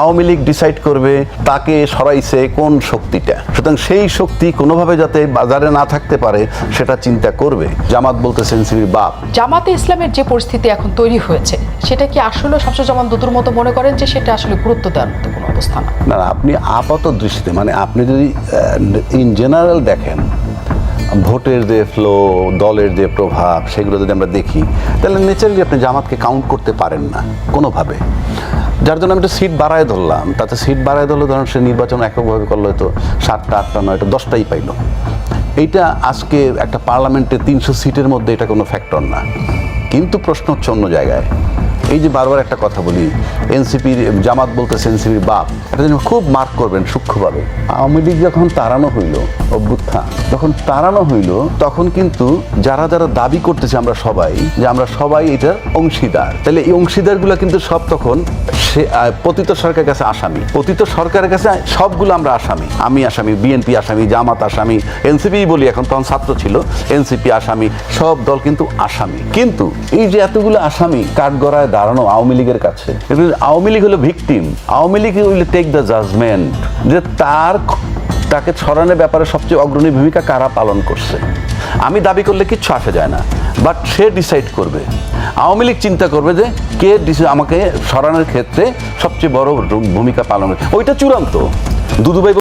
Awami League decide করবে তাকে সরাইছে কোন শক্তিটা? সুতরাং সেই শক্তি কোনোভাবে যাতে বাজারে না থাকতে পারে সেটা চিন্তা করবে। জামাত বলতেছে এনসিপির বাপ। জামাতে ইসলামের যে পরিস্থিতি এখন তৈরি হয়েছে সেটা কি আসলে শামসুজ্জামান দুদুর মতো মনে করেন যে সেটা আসলে গুরুত্ব দেওয়ার মতো কোনো অবস্থা না, আপনি আপাত দৃষ্টিতে মানে আপনি যদি ইন জেনারেল দেখেন ভোটের যে ফ্লো দলের যে প্রভাব, সেগুলো যদি আমরা দেখি, তাহলে নেচারালি আপনি জামাতকে কাউন্ট করতে পারেন না, কোনোভাবে। যার জন্য আমি একটা সিট বাড়ায় ধরলাম। তাতে সিট বাড়ায় ধরলে ধরুন সে নির্বাচন এককভাবে করলে, হয়তো সাতটা, আটটা, নয়টা, দশটাই পাইলো। এইটা আজকে একটা পার্লামেন্টে তিনশো সিটের মধ্যে এটা কোনো ফ্যাক্টর না। কিন্তু প্রশ্ন হচ্ছে অন্য জায়গায়। এই যে বারবার একটা কথা বলি এনসিপির জামাত বলতেছে এনসিপির বাপ এটা যেন খুব মার্ক করবেন সূক্ষ্মভাবে। আওয়ামী লীগ যখন তাড়ানো হইল, অভ্যুত্থান, যখন তাড়ানো হইল, তখন কিন্তু যারা যারা দাবি করতেছে আমরা সবাই, যে আমরা সবাই এটার অংশীদার। তাহলে এই অংশীদারগুলো কিন্তু সব তখন সে পতিত সরকারের কাছে আসামি। পতিত সরকারের কাছে সবগুলো আমরা আসামি। আমি আসামি, বিএনপি আসামি, জামাত আসামি এনসিপি বলি, এখন তখন ছাত্র ছিল, এনসিপি আসামি, সব দল কিন্তু আসামি। কিন্তু এই যে এতগুলো আসামি কাঠগড়ায় দাঁড়ানো আওয়ামী লীগের কাছে। আওয়ামী লীগ হলো victim Awami League will take the judgement যে তার তাকে ছড়ানোর ব্যাপারে সবচেয়ে অগ্রণী ভূমিকা কারা পালন করছে। আমি দাবি করলে কিচ্ছু আসে যায় না। বাট সে ডিসাইড করবে। আওয়ামী লীগ চিন্তা করবে যে কে আমাকে সরানোর ক্ষেত্রে সবচেয়ে বড় ভূমিকা পালন ওইটা চূড়ান্ত। দুদুভাই